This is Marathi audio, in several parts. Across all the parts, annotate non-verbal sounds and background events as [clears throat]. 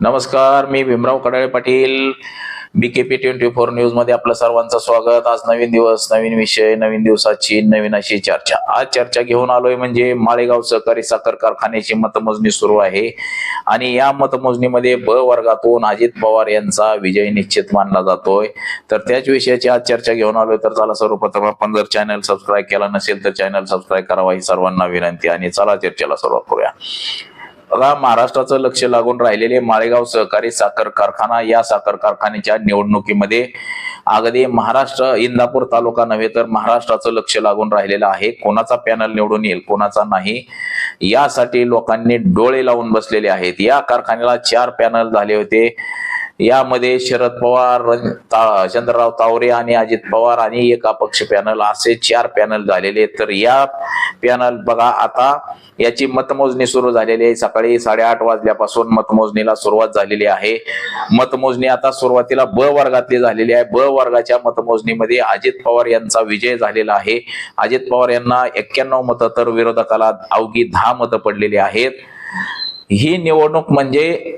नमस्कार मी Bhimrao Kadale Patil. B K P twenty four न्यूजमध्ये आपलं सर्वांचं स्वागत. आज नवीन दिवस नवीन विषय नवीन दिवसाची नवीन अशी चर्चा. आज चर्चा घेऊन आलोय म्हणजे माळेगाव सहकारी साखर कारखान्याची मतमोजणी सुरू आहे. आणि या मतमोजणीमध्ये ब वर्गातून अजित पवार यांचा विजय निश्चित मानला जातोय. तर त्याच विषयाची आज चर्चा घेऊन आलोय. तर चला सर्वप्रथम आपण जर चॅनल सबस्क्राईब केला नसेल तर चॅनल सबस्क्राईब करावा ही सर्वांना विनंती. आणि चला चर्चेला सुरुवात करूया. महाराष्ट्राचं लक्ष लागून राहिलेले माळेगाव सहकारी साखर कारखाना या साखर कारखान्याच्या निवडणुकीमध्ये अगदी महाराष्ट्र इंदापूर तालुका नव्हे तर महाराष्ट्राचं लक्ष लागून राहिलेलं आहे. कोणाचा पॅनल निवडून येईल कोणाचा नाही यासाठी लोकांनी डोळे लावून बसलेले आहेत. या कारखान्याला चार पॅनल झाले होते. यामध्ये शरद पवार रं- ता- चंद्रराव तावरे आणि अजित पवार आणि एक अपक्ष पॅनल. असे चार पॅनल झालेले तर या पॅनल बघा आता याची मतमोजणी सुरू झालेली आहे. सकाळी साडेआठ वाजल्यापासून मतमोजणीला सुरुवात झालेली आहे. मतमोजणी आता सुरुवातीला ब वर्गातली झालेली आहे. ब वर्गाच्या मतमोजणीमध्ये अजित पवार यांचा विजय झालेला आहे. अजित पवार यांना एक्क्याण्णव मतं तर विरोधकाला अवघी दहा मतं पडलेली आहेत. ही निवडणूक म्हणजे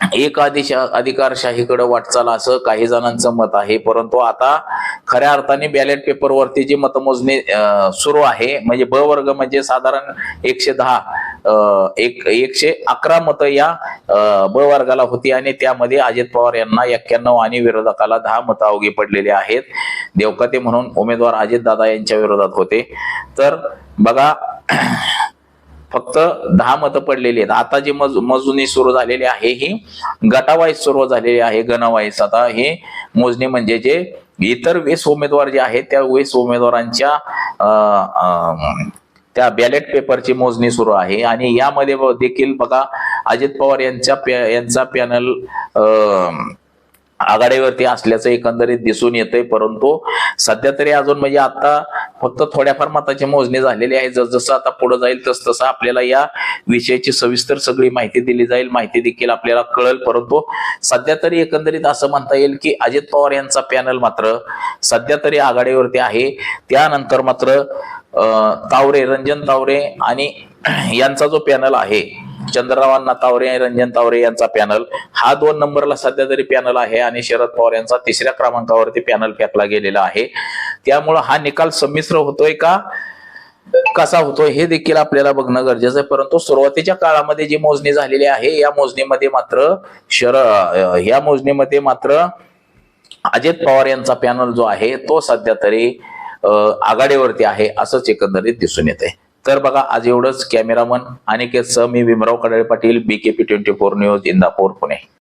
एक आदेश अधिकारशाहीकडे वाटचाल असं काही जणांचं मत आहे. परंतु आता खऱ्या अर्थाने बॅलेट पेपरवरती जी मतमोजणी सुरू आहे म्हणजे ब वर्ग म्हणजे साधारण एकशे दहा एक एकशे अकरा मतं या ब वर्गाला होती आणि त्यामध्ये अजित पवार यांना एक्क्याण्णव आणि विरोधकाला दहा मतं अवघी पडलेली आहेत. देवकते म्हणून उमेदवार अजितदादा यांच्या विरोधात होते. तर बघा फक्त दहा मतं पडलेली आहेत. आता जी मज मोजणी सुरू झालेली आहे ही गटावाईज सुरू झालेली आहे गणवाईज. आता हे मोजणी म्हणजे जे इतर वीस उमेदवार जे आहेत त्या वीस उमेदवारांच्या त्या बॅलेट पेपरची मोजणी सुरू आहे. आणि यामध्ये ब- देखील बघा अजित पवार यांच्या पॅ- यांचा पॅनल आघाडीवरती असल्याचं एकंदरीत दिसून येतंय. परंतु सध्या तरी अजून म्हणजे आता फक्त थोड्याफार मताची मोजणी झालेली आहे. जसजसं आता पुढे जाईल तस तसं आपल्याला या विषयाची सविस्तर सगळी माहिती दिली जाईल. माहिती देखील आपल्याला कळेल. परंतु सध्या तरी एकंदरीत असं म्हणता येईल की अजित पवार यांचा पॅनल मात्र सध्या तरी आघाडीवरती आहे. त्यानंतर मात्र तावरे रंजन तावरे आणि [clears throat] यांचा जो पॅनल आहे चंद्ररावांना तावरे आणि रंजन तावरे यांचा पॅनल हा दोन नंबरला सध्या तरी पॅनल आहे आणि शरद पवार यांचा तिसऱ्या क्रमांकावरती पॅनल फेकला गेलेला आहे. त्यामुळं हा निकाल संमिश्र होतोय का? कसा होतोय हे देखील आपल्याला बघणं गरजेचं आहे. परंतु सुरुवातीच्या काळामध्ये जी मोजणी झालेली आहे या मोजणीमध्ये मात्र शर या मोजणीमध्ये मात्र अजित पवार यांचा पॅनल जो आहे तो सध्या तरी आघाडीवरती आहे असंच एकंदरीत दिसून येते तर बघा आज एवढंच. कॅमेरामन अनिकेत सह मी Bhimrao Kadale Patil BKP twenty four news Indapur Pune.